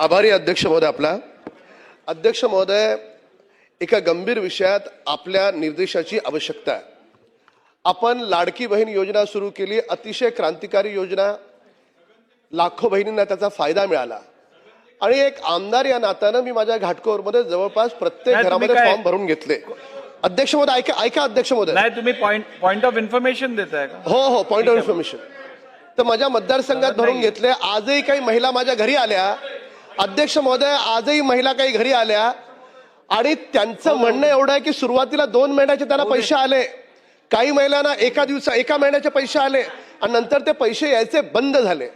आभारी अध्यक्ष महोदय आपला. अध्यक्ष महोदय एका गंभीर विषयात आपल्या निर्देशाची आवश्यकता आहे. आपण लाडकी बहीण योजना सुरू केली अतिशय क्रांतिकारी योजना. लाखो बहिणींना त्याचा फायदा मिळाला. आणि एक आमदार या नात्यानं मी माझ्या घाटकोरमध्ये जवळपास प्रत्येक घरामध्ये फॉर्म भरून घेतले. अध्यक्ष महोदय ऐका ऐका अध्यक्ष महोदय. नाही तुम्ही पॉइंट पॉइंट ऑफ इन्फॉर्मेशन देताय का? हो हो पॉइंट ऑफ इन्फॉर्मेशन तर माझ्या मतदारसंघात भरून घेतले. आजही काही महिला माझ्या घरी आल्या. अध्यक्ष महोदय आजही महिला काही घरी आल्या आणि त्यांचं म्हणणं एवढं आहे की सुरुवातीला दोन महिन्याचे त्यांना पैसे आले. काही महिलांना एका दिवसा एका महिन्याचे पैसे आले आणि नंतर ते पैसे यायचे बंद झाले.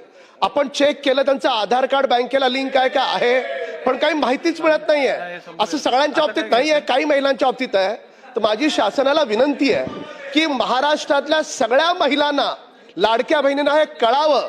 आपण चेक केलं त्यांचं आधार कार्ड बँकेला लिंक आहे का? आहे. पण काही माहितीच मिळत नाहीये. असं सगळ्यांच्या बाबतीत नाही आहे काही महिलांच्या बाबतीत आहे. तर माझी शासनाला विनंती आहे की महाराष्ट्रातल्या सगळ्या महिलांना लाडक्या बहिणींना हे कळावं.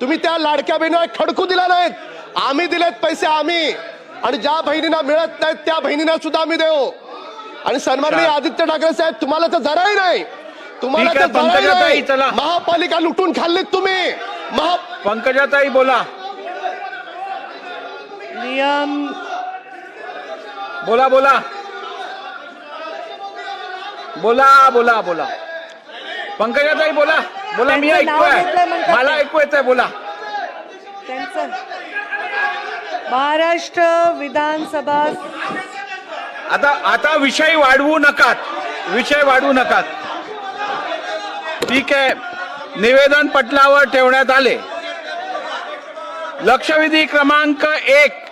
तुम्ही त्या लाडक्या बहिणीला खडकू दिला नाहीत. आम्ही दिलेत पैसे आम्ही. आणि ज्या बहिणींना मिळत नाहीत त्या बहिणींना सुद्धा आम्ही देऊ. आणि सन्माननीय आदित्य ठाकरे साहेब तुम्हाला तर जराही नाही. तुम्हाला तर जराही पंकजाताई, नाही. चला. महापालिका लुटून खाल्लीत तुम्ही. महा पंकजाताई बोला. नियम. बोला बोला. बोला बोला बोला. पंकजाताई बोला. बोला मी त्यांचं नाव ऐकतोय घेतलंय म्हणतात मला ते. ऐकू येतंय बोला. त्यांचं. महाराष्ट्र विधानसभा आता आता विषय वाढवू नकात. विषय वाढवू नकात. ठीक आहे. निवेदन पटलावर ठेवण्यात आले. लक्षवेधी क्रमांक एक.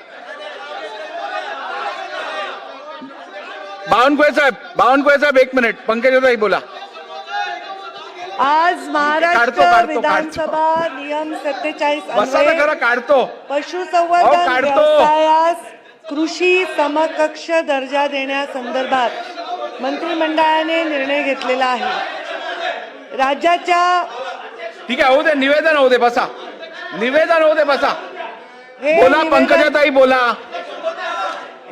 बावनकुळे साहेब बावनकुळे साहेब एक मिनिट. पंकजाताई बोला. आज महाराष्ट्र विधानसभा नियम सत्तेचाळीस काढतो. पशुसंवर्धन काढतो. व्यवसायास कृषी समकक्ष दर्जा देण्यासंदर्भात मंत्रिमंडळाने निर्णय घेतलेला आहे. राज्याच्या ठीक आहे होऊ दे निवेदन होऊ दे बसा. निवेदन होऊ दे बसा. हे बोला पंकजाताई बोला.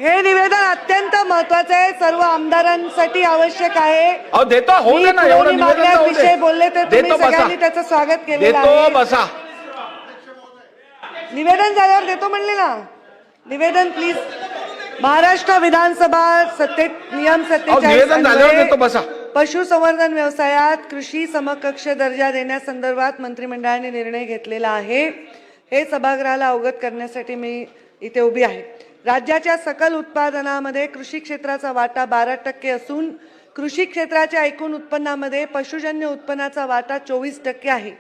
हे निवेदन अत्यंत महत्वाचं आहे. सर्व आमदारांसाठी आवश्यक आहे. अहो देतो होऊ मी दे ना एवढं पुरवणी निवेदन तर होऊ मागण्याविषयी बोलले दे तर तुम्ही देतो बसा. सगळ्यांनी त्याचं स्वागत केलेलं देतो आहे. बसा. निवेदन झाल्यावर देतो म्हणले ना. निवेदन प्लीज महाराष्ट्र विधानसभा सत्ते नियम अहो, निवेदन झाल्यावर देतो बसा. पशुसंवर्धन व्यवसायात कृषी समकक्ष दर्जा देण्यासंदर्भात मंत्रिमंडळाने निर्णय घेतलेला आहे. हे सभागृहाला अवगत करण्यासाठी मी इथे उभी आहे. राज्याच्या सकल उत्पादनामध्ये कृषी क्षेत्राचा वाटा बारा टक्के असून कृषी क्षेत्राच्या एकूण उत्पन्नामध्ये पशुजन्य उत्पन्नाचा वाटा चोवीस टक्के आहे.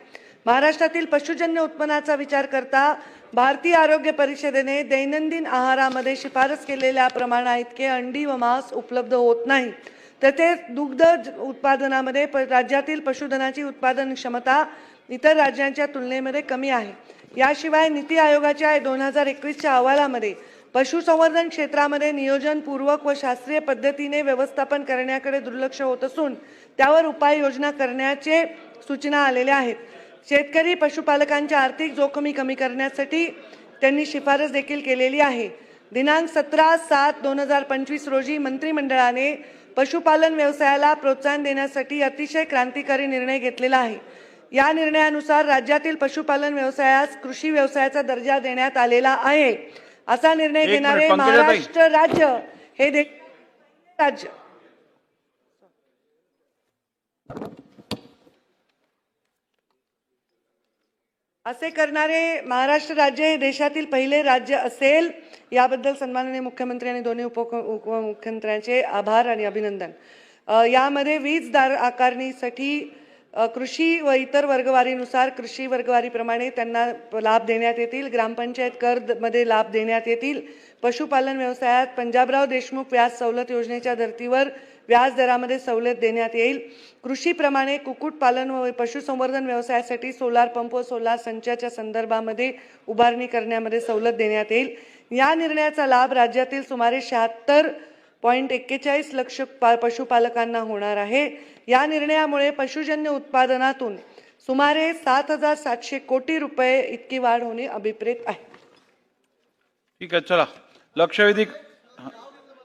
महाराष्ट्रातील पशुजन्य उत्पन्नाचा विचार करता भारतीय आरोग्य परिषदेने दैनंदिन आहारामध्ये शिफारस केलेल्या प्रमाणा इतके अंडी व मांस उपलब्ध होत नाही. तसेच दुग्ध ज- उत्पादनामध्ये प राज्यातील पशुधनाची उत्पादन क्षमता इतर राज्यांच्या तुलनेमध्ये कमी आहे. याशिवाय नीती आयोगाच्या दोन हजार एकवीसच्या अहवालामध्ये पशुसंवर्धन क्षेत्रामध्ये नियोजनपूर्वक व शास्त्रीय पद्धतीने व्यवस्थापन करण्याकडे दुर्लक्ष होत असून त्यावर उपाययोजना करण्याचे सूचना आलेल्या आहेत. शेतकरी पशुपालकांच्या आर्थिक जोखमी कमी करण्यासाठी त्यांनी शिफारस देखील केलेली आहे. दिनांक सतरा सात दोन हजार पंचवीस रोजी मंत्रिमंडळाने पशुपालन व्यवसायाला प्रोत्साहन देण्यासाठी अतिशय क्रांतिकारी निर्णय घेतलेला आहे. या निर्णयानुसार राज्यातील पशुपालन व्यवसायास कृषी व्यवसायाचा दर्जा देण्यात आलेला आहे. असा निर्णय घेणारे. महाराष्ट्र राज्य हे दे राज्य असे करणारे महाराष्ट्र राज्य हे देशातील पहिले राज्य असेल याबद्दल सन्माननीय मुख्यमंत्री आणि दोन्ही उप उपमुख्यमंत्र्यांचे आभार आणि अभिनंदन यामध्ये वीज दार आकारणीसाठी कृषी व इतर वर्गवारीनुसार कृषी वर्गवारीप्रमाणे त्यांना लाभ देण्यात येतील. ग्रामपंचायत कर द- मध्ये लाभ देण्यात येतील. पशुपालन व्यवसायात पंजाबराव देशमुख व्याज सवलत योजनेच्या धर्तीवर व्याज दरामध्ये सवलत देण्यात येईल. कृषीप्रमाणे कुक्कुटपालन व पशुसंवर्धन व्यवसायासाठी सोलार पंप व सोलार संचाच्या संदर्भामध्ये उभारणी करण्यामध्ये सवलत देण्यात येईल. या निर्णयाचा लाभ राज्यातील सुमारे शहात्तर पॉईंट एक्केचाळीस लक्ष पा पशुपालकांना होणार आहे. या निर्णयामुळे पशुजन्य उत्पादनातून सुमारे सात हजार सातशे कोटी रुपये इतकी वाढ होणे अभिप्रेत आहे. ठीक आहे चला. लक्षवेधी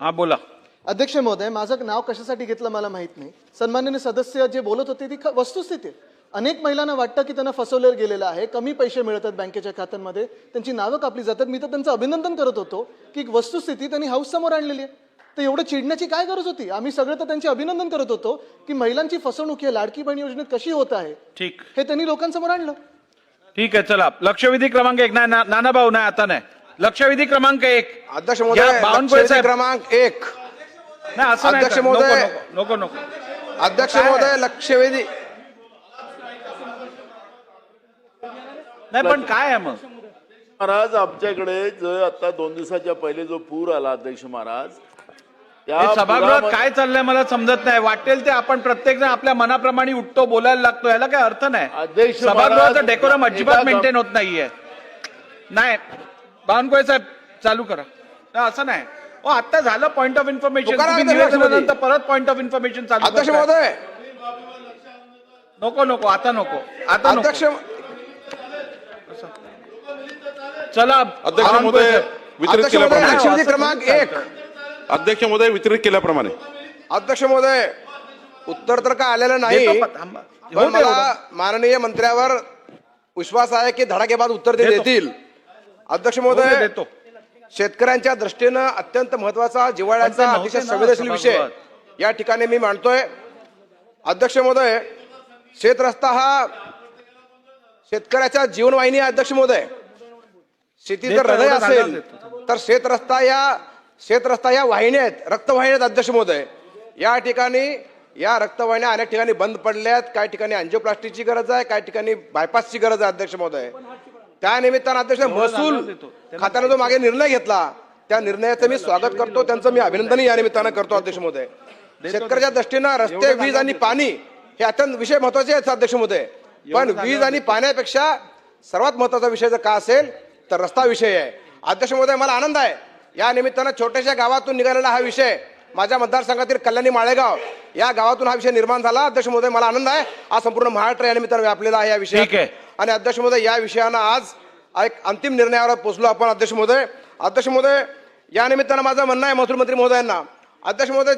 हा बोला. अध्यक्ष महोदय माझं नाव कशासाठी घेतलं मला माहीत नाही. सन्माननीय सदस्य जे बोलत होते ती वस्तुस्थिती. अनेक महिलांना वाटतं की त्यांना फसवलं गेलेलं आहे. कमी पैसे मिळतात बँकेच्या खात्यांमध्ये. त्यांची नावं कापली जातात. मी तर त्यांचं अभिनंदन करत होतो की एक वस्तुस्थिती त्यांनी हाऊस समोर आणलेली आहे. तर एवढं चिडण्याची काय गरज होती? आम्ही सगळं तर त्यांचे अभिनंदन करत होतो की महिलांची फसवणूक ही लाडकी बहीण योजनेत कशी होत आहे? ठीक. हे त्यांनी लोकांसमोर आणलं. ठीक आहे चला. लक्षवेधी क्रमांक एक. नाही ना- नाना भाऊ नाही आता नाही. लक्षवेधी क्रमांक एक. अध्यक्ष या, महोदय लक्षवेधी. क्रमांक एक. नाही असं नाही अध्यक्ष महोदय. नको नको अध्यक्ष? महोदय लक्षवेधी नाही पण काय आहे मग? महाराज आमच्याकडे जो आता दोन दिवसाच्या पहिले जो पूर आला अध्यक्ष महाराज हे सभागृहात काय चाललंय मला समजत नाही. वाटेल ते आपण प्रत्येक जण आपल्या मनाप्रमाणे उठतो बोलायला लागतो. याला काय अर्थ नाही. सभागृहाचं डेकोरम अजिबात मेंटेन होत नाहीये. नाही बावनकुळे साहेब चालू करा. असं नाही. हो आता झालं पॉईंट ऑफ इन्फॉर्मेशन परत पॉईंट ऑफ इन्फॉर्मेशन चालू. महोदय. नको नको आता नको. आता नको. अध्यक्ष चला अध्यक्ष महोदय क्रमांक एक. अध्यक्ष महोदय वितरित केल्याप्रमाणे. अध्यक्ष महोदय उत्तर तर काय आलेलं नाही पण, मला. माननीय मंत्र्यावर विश्वास आहे की धडाकेबाद उत्तर ते देतो. देतील. अध्यक्ष महोदय शेतकऱ्यांच्या दृष्टीनं अत्यंत महत्त्वाचा जिव्हाळ्याचा अतिशय संवेदनशील विषय. या ठिकाणी मी मांडतोय. अध्यक्ष महोदय शेत रस्ता हा शेतकऱ्याचा जीवनवाहिनी अध्यक्ष महोदय. शेती जर देतो, हृदय असेल तर शेत रस्ता या शेत रस्ता या वाहिन्या आहेत रक्तवाहिन्या आहेत अध्यक्ष महोदय. या ठिकाणी या रक्तवाहिन्या अनेक ठिकाणी बंद पडल्यात काही ठिकाणी अँजिओप्लास्टिकची गरज आहे काही ठिकाणी बायपासची गरज आहे अध्यक्ष महोदय. त्या निमित्तानं अध्यक्ष महसूल. खात्याने जो मागे निर्णय घेतला त्या निर्णयाचं मी स्वागत करतो त्यांचं मी अभिनंदनही या निमित्तानं करतो अध्यक्ष महोदय. शेतकऱ्याच्या दृष्टीनं रस्ते वीज आणि पाणी हे अत्यंत विषय महत्त्वाचे आहेत अध्यक्ष महोदय. पण वीज आणि पाण्यापेक्षा सर्वात महत्त्वाचा विषय जर का असेल तर रस्ता विषय आहे. अध्यक्ष महोदय मला आनंद आहे. या निमित्तानं छोट्याशा गावातून निघालेला हा विषय माझ्या मतदारसंघातील कल्याणी माळेगाव या गावातून हा विषय निर्माण झाला. अध्यक्ष महोदय मला आनंद आहे. आज संपूर्ण महाराष्ट्र या निमित्तानं व्यापलेला आहे या विषय ठीक आहे. आणि अध्यक्ष महोदय या विषयानं आज एक अंतिम निर्णयावर पोहोचलो आपण अध्यक्ष महोदय. अध्यक्ष महोदय या निमित्तानं माझं म्हणणं आहे महसूल मंत्री महोदयांना. अध्यक्ष महोदय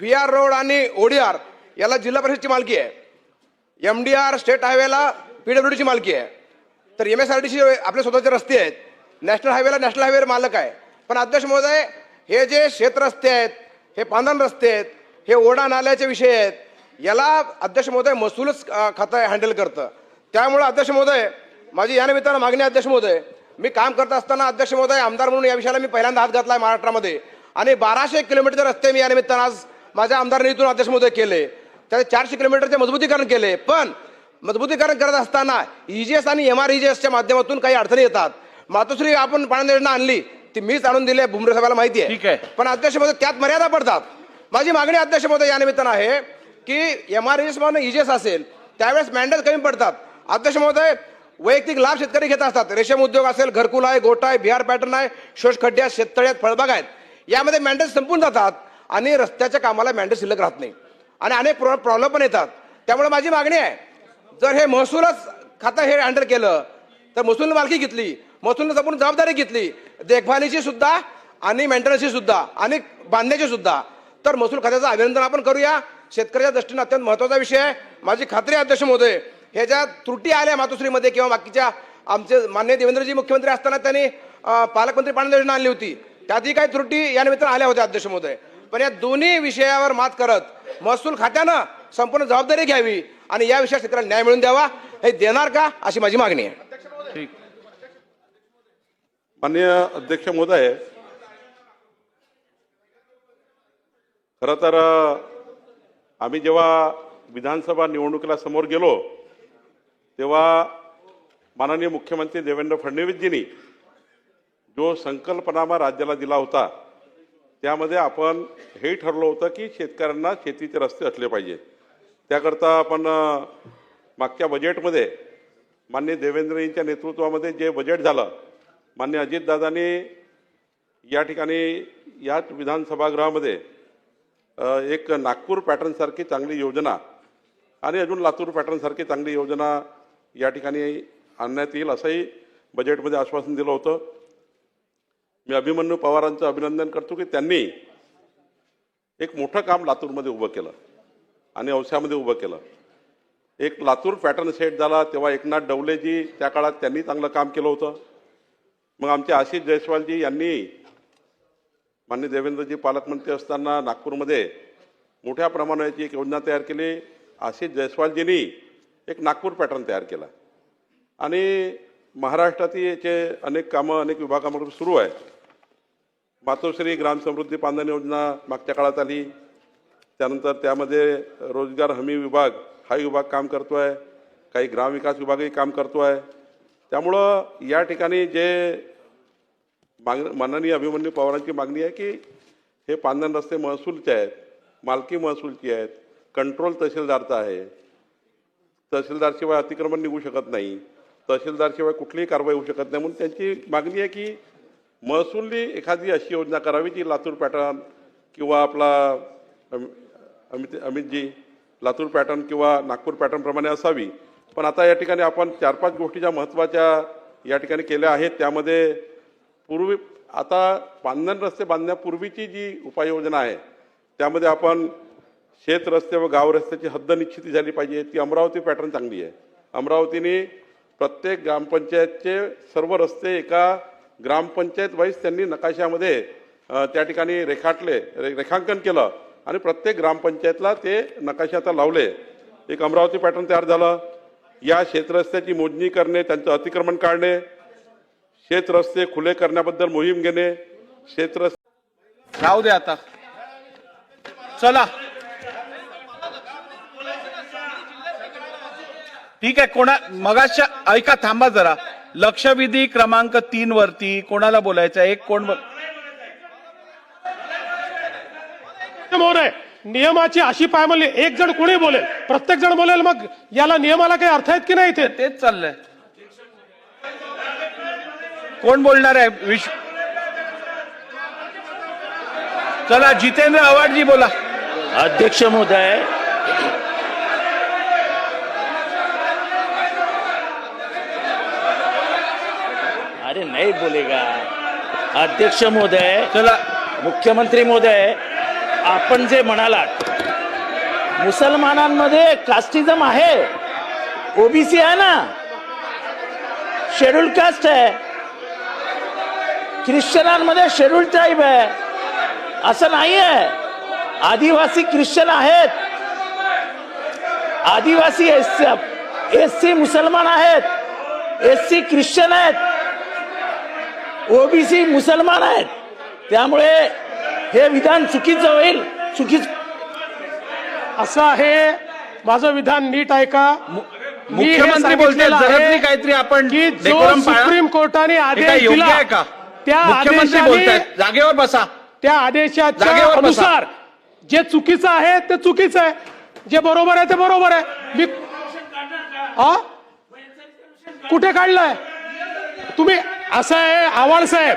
व्ही आर रोड आणि ओडीआर याला जिल्हा परिषदची मालकी आहे. एम डी आर स्टेट हायवेला पीडब्ल्यूडीची मालकी आहे. तर एम एस आर ची आपले स्वतःचे रस्ते आहेत. नॅशनल हायवेला नॅशनल हायवे मालक आहे. पण अध्यक्ष महोदय हे जे शेतरस्ते आहेत हे पांधन रस्ते आहेत हे ओढा नाल्याचे विषय आहेत याला अध्यक्ष महोदय महसूलच खातं हँडल करतं. त्यामुळं अध्यक्ष महोदय माझी या निमित्तानं मागणी अध्यक्ष महोदय मी काम करत असताना अध्यक्ष महोदय आमदार म्हणून या विषयाला मी पहिल्यांदा हात घातला महाराष्ट्रामध्ये. आणि बाराशे किलोमीटरचे रस्ते मी या निमित्तानं आज माझ्या आमदार निधीतून अध्यक्ष महोदय केले. त्याचे चारशे किलोमीटरचे मजबूतीकरण केले. पण मजबूतीकरण करत असताना ई जी एस आणि एम आर ई जी एसच्या माध्यमातून काही अडचणी येतात. मातोश्री आपण पाणी योजना आणली. ती मीच आणून दिली भुमरे साहेबाला माहिती ठीक आहे. आहे. पण अध्यक्ष महोदय त्यात मर्यादा पडतात. माझी मागणी अध्यक्ष महोदय या निमित्तानं आहे की एम आर म्हणून इजेस असेल त्यावेळेस मॅन्डेल कमी पडतात. अध्यक्ष महोदय वैयक्तिक लाभ शेतकरी घेत असतात. रेशीम उद्योग असेल घरकुल आहे गोटा आहे बिहार पॅटर्न आहे शोष खड्डे आहेत शेततळे आहेत फळबाग आहेत. यामध्ये मॅन्डेल संपून जातात आणि रस्त्याच्या कामाला मॅन्डेल शिल्लक राहत नाही. आणि अनेक प्रॉब्लेम पण येतात. त्यामुळे माझी मागणी आहे जर हे महसूलच खातं हे हँडल केलं तर महसूलनं मालकी घेतली महसूलनं आपण जबाबदारी घेतली. देखभालीची सुद्धा आणि मेंटेनन्सची सुद्धा आणि बांधण्याची सुद्धा. तर महसूल खात्याचं अभिनंदन आपण करूया. शेतकऱ्याच्या दृष्टीने अत्यंत महत्त्वाचा विषय आहे. माझी खात्री अध्यक्ष महोदय हे ज्या त्रुटी आल्या मातोश्रीमध्ये किंवा बाकीच्या आमचे मान्य देवेंद्रजी मुख्यमंत्री असताना त्यांनी पालकमंत्री पाणी योजना आणली होती. त्यातही काही त्रुटी या निमित्तानं आल्या होत्या अध्यक्ष महोदय. पण या दोन्ही विषयावर मात करत महसूल खात्यानं संपूर्ण जबाबदारी घ्यावी आणि या विषयात शेतकऱ्याला न्याय मिळून द्यावा हे देणार का अशी माझी मागणी आहे. माननीय अध्यक्ष महोदय खरं तर आम्ही जेव्हा विधानसभा निवडणुकीला समोर गेलो तेव्हा माननीय मुख्यमंत्री देवेंद्र फडणवीसजींनी जो संकल्पनामा राज्याला दिला होता त्यामध्ये आपण हे ठरलं होतं की शेतकऱ्यांना शेतीचे रस्ते असले पाहिजे त्याकरता आपण मागच्या बजेटमध्ये मान्य देवेंद्रजींच्या नेतृत्वामध्ये जे बजेट झालं मान्य अजितदादांनी या ठिकाणी याच विधानसभागृहामध्ये एक नागपूर पॅटर्नसारखी चांगली योजना आणि अजून लातूर पॅटर्नसारखी चांगली योजना या ठिकाणी आणण्यात येईल असंही बजेटमध्ये आश्वासन दिलं होतं. मी अभिमन्यू पवारांचं अभिनंदन करतो की त्यांनी एक मोठं काम लातूरमध्ये उभं केलं आणि औस्यामध्ये उभं केलं. एक लातूर पॅटर्न सेट झाला तेव्हा एकनाथ डवलेजी त्या काळात त्यांनी चांगलं काम केलं होतं. मग आमचे आशिष जयस्वालजी यांनी मान्य देवेंद्रजी पालकमंत्री असताना नागपूरमध्ये मोठ्या प्रमाणाची एक योजना तयार केली. आशिष जयस्वालजींनी एक नागपूर पॅटर्न तयार केला. आणि महाराष्ट्रातील याचे अनेक कामं अनेक विभागामधून सुरू आहे. मातोश्री ग्राम समृद्धी योजना मागच्या काळात आली. त्यानंतर त्यामध्ये रोजगार हमी विभाग हा विभाग काम करतो आहे काही ग्रामविकास विभागही काम करतो आहे त्यामुळं या ठिकाणी जे माग माननीय अभिमन्यू पवारांची मागणी आहे की हे पांधन रस्ते महसूलचे आहेत मालकी महसूलची आहेत कंट्रोल तहसीलदारचा आहे. तहसीलदारशिवाय अतिक्रमण निघू शकत नाही तहसीलदारशिवाय कुठलीही कारवाई होऊ शकत नाही म्हणून त्यांची मागणी आहे की महसूलनी एखादी अशी योजना करावी जी लातूर पॅटर्न किंवा आपला अमित अमितजी लातूर पॅटर्न किंवा नागपूर पॅटर्नप्रमाणे असावी. पण आता या ठिकाणी आपण चार पाच गोष्टी ज्या महत्त्वाच्या या ठिकाणी केल्या आहेत त्यामध्ये पूर्वी आता पांधन रस्ते बांधण्यापूर्वीची जी उपाययोजना आहे त्यामध्ये आपण शेत रस्ते व गाव रस्त्याची हद्द निश्चिती झाली पाहिजे ती अमरावती पॅटर्न चांगली आहे. अमरावतीने प्रत्येक ग्रामपंचायतचे सर्व रस्ते एका ग्रामपंचायत वाईज त्यांनी नकाशामध्ये त्या ठिकाणी रेखाटले रे रेखांकन केलं आणि प्रत्येक ग्रामपंचायतला ते नकाशे आता लावले. एक अमरावती पॅटर्न तयार झालं. या शेतरस्त्याची मोजणी करणे त्यांचं अतिक्रमण काढणे शेत रस्ते खुले करण्याबद्दल मोहीम घेणे शेतरस्ते राहू दे आता. चला. ठीक आहे कोणा मगाच्या ऐका थांबा जरा. लक्षवेधी क्रमांक तीन वरती कोणाला बोलायचं आहे? एक कोण बोल नियमाची अशी पायमल्ली एक जण कोणी बोलेल? प्रत्येक जण बोलेल मग याला नियमाला काही अर्थ आहेत की नाही इथे? तेच चाललंय. कोण बोलणार आहे? विश्व चला जितेंद्र आव्हाडजी बोला. अध्यक्ष महोदय अरे नहीं बोलेगा. अध्यक्ष महोदय चला. मुख्यमंत्री महोदय आपण जे म्हणालात मुसलमानांमध्ये कास्टिझम आहे. ओबीसी आहे ना? शेड्यूल कास्ट आहे. ख्रिश्चनांमध्ये शेड्यूल ट्राईब आहे. असं नाही आहे. आदिवासी ख्रिश्चन आहेत. आदिवासी एस एस सी मुसलमान आहेत. एस सी ख्रिश्चन आहेत. ओबीसी मुसलमान आहेत. त्यामुळे हे विधान चुकीचं होईल. चुकीच असं आहे. माझं विधान नीट ऐका मी हे मुख्यमंत्री बोलते आहे काहीतरी आपण की जो. सुप्रीम कोर्टाने आदेश दिला आहे का? त्या मुख्यमंत्री बोलतायत. जागेवर बसा. त्या आदेशाच्या. अनुसार जे चुकीचं आहे ते चुकीचं आहे. जे बरोबर आहे ते बरोबर आहे. मी हा कुठे काढलंय? तुम्ही असं आहे आव्हाड साहेब.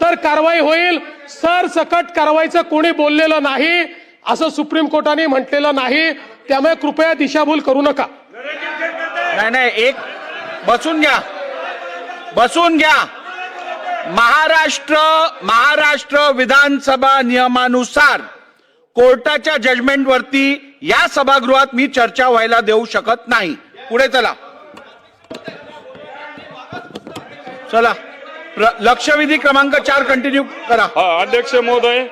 तर कारवाई होईल. सर सकट कारवाईचं कोणी बोललेलं नाही असं सुप्रीम कोर्टाने म्हटलेलं नाही. त्यामुळे कृपया दिशाभूल करू नका. नाही नाही एक बसून घ्या. बसून घ्या. महाराष्ट्र महाराष्ट्र विधानसभा नियमानुसार कोर्टाच्या जजमेंट वरती या सभागृहात मी चर्चा व्हायला देऊ शकत नाही. पुढे चला. चला. लक्षवेधी क्रमांक चार कंटिन्यू करा. हा अध्यक्ष महोदय.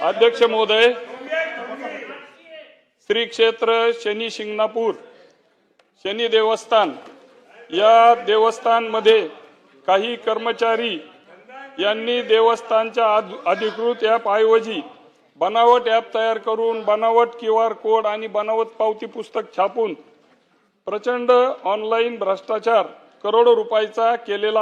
अध्यक्ष महोदय. श्री क्षेत्र शनी शिंगणापूर शनी देवस्थान. या देवस्थानमध्ये काही कर्मचारी यांनी देवस्थानच्या आध- अधिकृत ॲपऐवजी बनावट ॲप तयार करून बनावट क्यू आर कोड आणि बनावट पावती पुस्तक छापून प्रचंड ऑनलाईन भ्रष्टाचार करोडो रुपयाचा केलेला